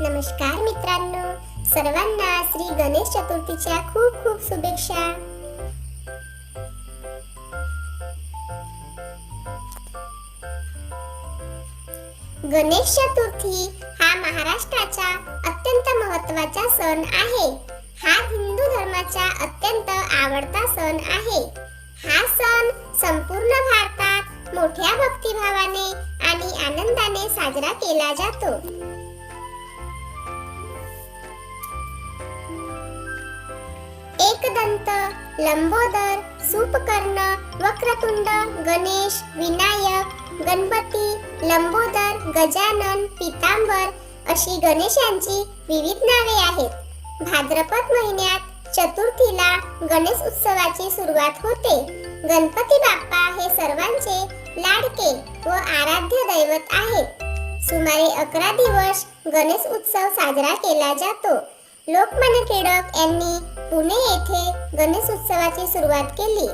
नमस्कार मित्रांनो. सर्वांना श्री गणेश चतुर्थीच्या खूप खूप शुभेच्छा. गणेश चतुर्थी हा महाराष्ट्राचा अत्यंत महत्त्वाचा सण आहे. हा हिंदू धर्माचा अत्यंत आवडता सण आहे. हा सण संपूर्ण भारतात मोठ्या भक्तिभावाने आणि आनंदाने साजरा केला जातो. एकदंत लंबोदर सूपकर्ण वक्रतुंड गणेश विनायक गणपती लंबोदर गजानन पितांबर अशी गणेशांची विविध नावे आहेत. भाद्रपद महिन्यात चतुर्थीला गणेश उत्सवाची सुरुवात होते. गणपती बाप्पा हे सर्वांचे लाडके व आराध्य दैवत आहेत. सुमारे अकरा दिवस गणेश उत्सव साजरा केला जातो. लोकमान्य टिळक यांनी पुणे येथे गणेश उत्सवाची सुरुवात केली.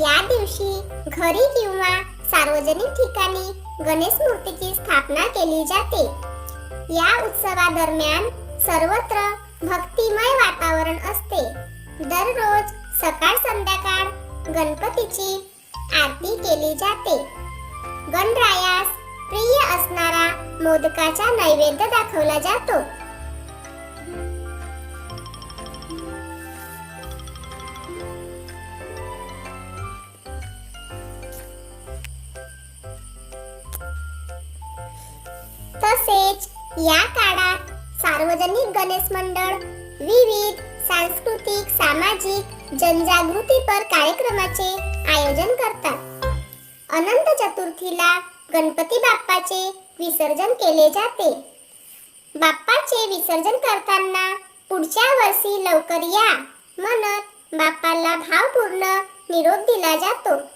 या दिवशी घरी किंवा सार्वजनिक ठिकाणी गणेश मूर्तीची स्थापना केली जाते. या उत्सवादरम्यान सर्वत्र भक्तिमय वातावरण असते. दररोज सकाळ गणपतीची आरती केली जाते. गणरायास प्रिय असणारा मोदकाचा नैवेद्य दाखवला जातो. तसेच या काळात सार्वजनिक गणेश मंडळ विविध सांस्कृतिक सामाजिक जनजागृतीपर कार्यक्रमाचे आयोजन करतात. अनंत चतुर्थीला गणपती बाप्पाचे विसर्जन केले जाते. बाप्पाचे विसर्जन करताना पुढच्या वर्षी लवकर या म्हणत बाप्पाला भावपूर्ण निरोप दिला जातो.